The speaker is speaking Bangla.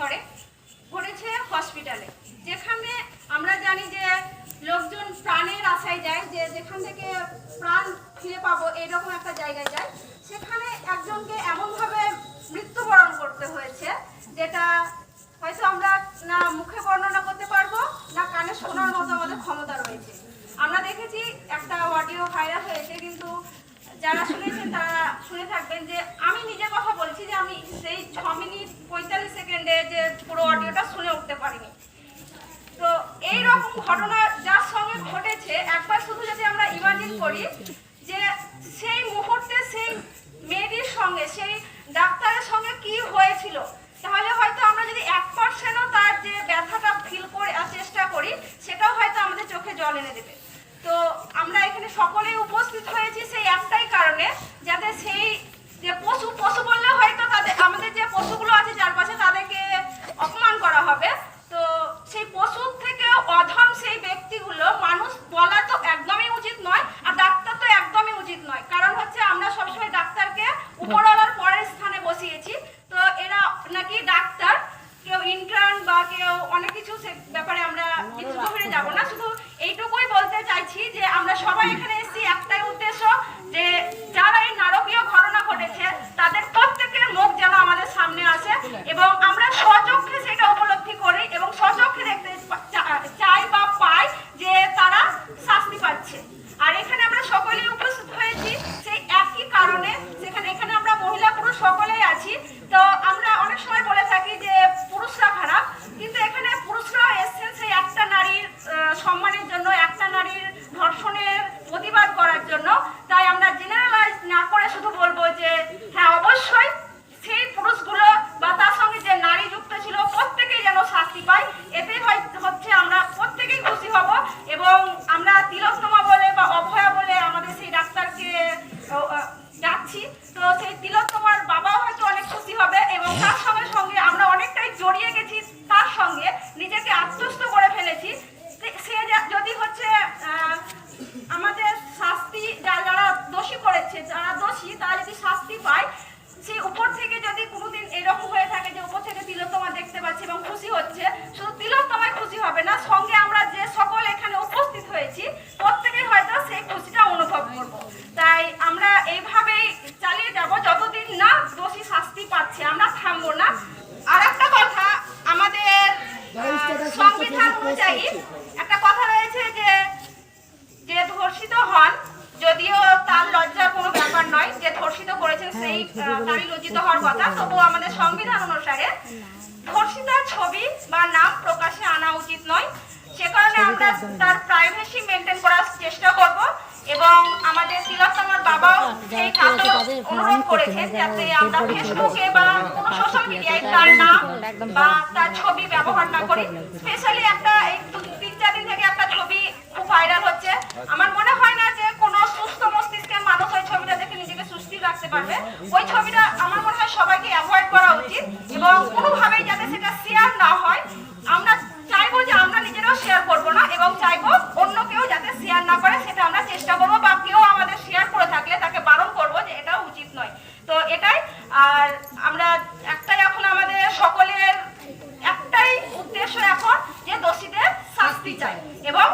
ঘরে ঘটেছে হসপিটালে যেখানে আমরা জানি যে লোকজন প্রাণের আশায় যায়, যে যেখান থেকে প্রাণ ফিরে পাবো এরকম একটা জায়গায় যায়। সেখানে একজনকে এমনভাবে মৃত্যুবরণ করতে হয়েছে, যেটা হয়তো আমরা না মুখে বর্ণনা করতে পারব, না কানে শোনার মতো আমাদের ক্ষমতা রয়েছে। আমরা দেখেছি একটা অডিও ভাইরাল হয়েছে, কিন্তু যারা শুনেছেন তারা শুনে থাকবেন যে আমি নিজে কথা বলছি যে আমি সেই ছ মিনিট পঁয়তাল্লিশ সেকেন্ডে যে পুরো অডিওটা শুনে উঠতে পারিনি। তো এই রকম ঘটনা যার সঙ্গে ঘটেছে, একবার শুধু যদি আমরা ইমাজিন করি যে সেই মুহূর্তে সেই মেয়েটির সঙ্গে, সেই ডাক্তারের সঙ্গে কি হয়েছিল তাহলে হয়তো আমরা যদি এক পার্সেন্টও তার যে ব্যথাটা ফিল করে আহ, চেষ্টা করি সেটাও হয়তো আমাদের চোখে জল এনে দেবে তো আমরা এখানে সকলেই উপস্থিত হয়েছি সেই একটাই কারণে যাতে সেই যে পশু পশু বললে হয়তো তাদের আমাদের যে পশুগুলো আছে চারপাশে তাদেরকে অপমান করা হবে তো সেই পশুর থেকে অধম সেই ব্যক্তিগুলো মানুষ বলা তো একদমই উচিত নয় আর ডাক্তার তো একদমই উচিত নয়। কারণ হচ্ছে আমরা সবসময় ডাক্তারকে উপরওয়ালার পরের স্থানে বসিয়েছি। তো এরা নাকি ডাক্তার কেউ ইন্টার্ন বা কেউ অনেক কিছু সে ব্যাপারে আমরা কিছু হয়ে যাব না। শুধু এইটুকুই বলতে চাইছি যে আমরা সবাই এখানে Yeah. ধর্ষিত করেছেন সেই আহ, তারই লজ্জিত হওয়ার কথা। তবুও আমাদের সংবিধান অনুসারে ধর্ষিতার ছবি বা নাম প্রকাশে আনা উচিত নয়। সে কারণে আমরা তার প্রাইভেসি মেনটেন করার চেষ্টা করব এবং আমাদের তিলোত্তমার বাবাও সেই কাতর অনুরোধ করেছেন যাতে আমরা ফেসবুকে বা কোনো সোশ্যাল মিডিয়ায় তার নাম বা তার ছবি ব্যবহার না করি। স্পেশালি একটা এই দু- তিন চার দিন থেকে একটা ছবি খুব ভাইরাল হচ্ছে। আমার মনে হয় না যে কোনো সুস্থ মস্তিষ্কের মানুষ ওই ছবিটা দেখে নিজেকে সুস্থ রাখতে পারবে ওই ছবিটা আমার মনে হয় সবাইকে অ্যাভয়েড করা উচিত এবং কোনোভাবেই যাতে সেটা শেয়ার না হয়, আমরা চাইব যে আমরা নিজেরাও শেয়ার করব না এবং চাইব অন্য কেউ যাতে শেয়ার না করে, সেটা আমরা চেষ্টা করব বা কেউ আমাদের শেয়ার করে থাকলে তাকে বারণ করব যে এটা উচিত নয়। তো এটাই, আর আমরা একটাই এখন আমাদের সকলের একটাই উদ্দেশ্য এখন যে দোষীদের শাস্তি চাই এবং